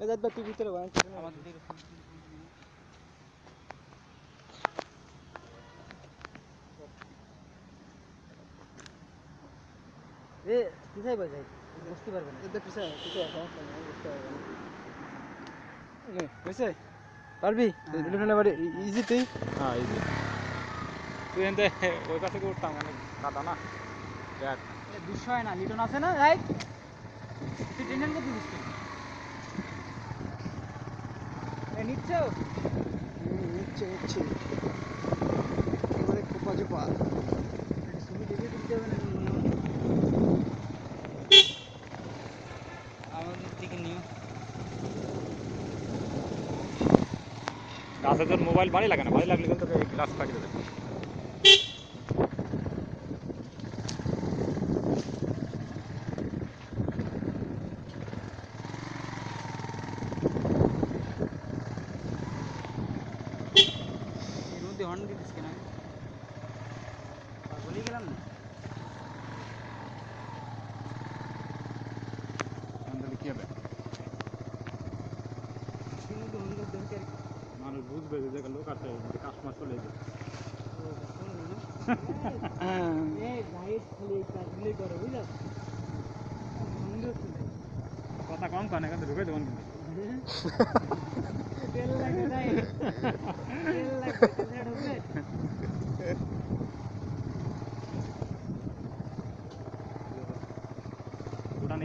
এ দাদা ভিতরে বানাচ্ছ আমাদের এ পিছাই বাজাই বুঝতে পারবে না। এদের পিছাই পিছাই সমস্যা নেই বুঝতে পারবে না। বুঝছে পারবি? লিটনে বাড়ি ইজি তুই। হ্যাঁ যে তুই এনতে ওই পাশে উঠতাম মানে কাদা না? দেখ দুশো হয় না লিটন আছে না? রাইট তুই টেনশন করতে এ নিচ্ছ? নিচ্ছে নিচ্ছে। এবারে কোপা চোপা। ছবি দেখে দিতে হবে না আমাদের থেকে নিও। গাছে তোর মোবাইল বাড়ি লাগে না? বাড়ি লাগলে কিন্তু গ্লাস ফাটিয়ে দেবে। হর্ন দিতিস কেন? বলি গেলাম না। কি হবে? মানুষ বুঝবে যে দেখে লোক আছে কাস্টমার চলে যাবে কথা কম কানে কিন্তু ঢুকে দেবেন কিন্তু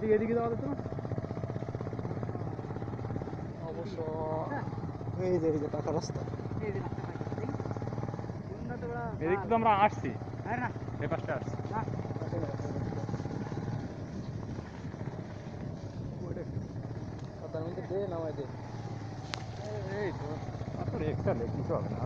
এদিকে এদিকে যাওয়া তো অবশ্য এই যে এই যে পাকা রাস্তা। এই যে রাস্তা এদিক তো আমরা আসছি। আর না। এ পাশটা আসছি। না। কাদার মধ্যে দে নামাই দে। এই তো আপনার এক্সট্রা কিছু হবে না।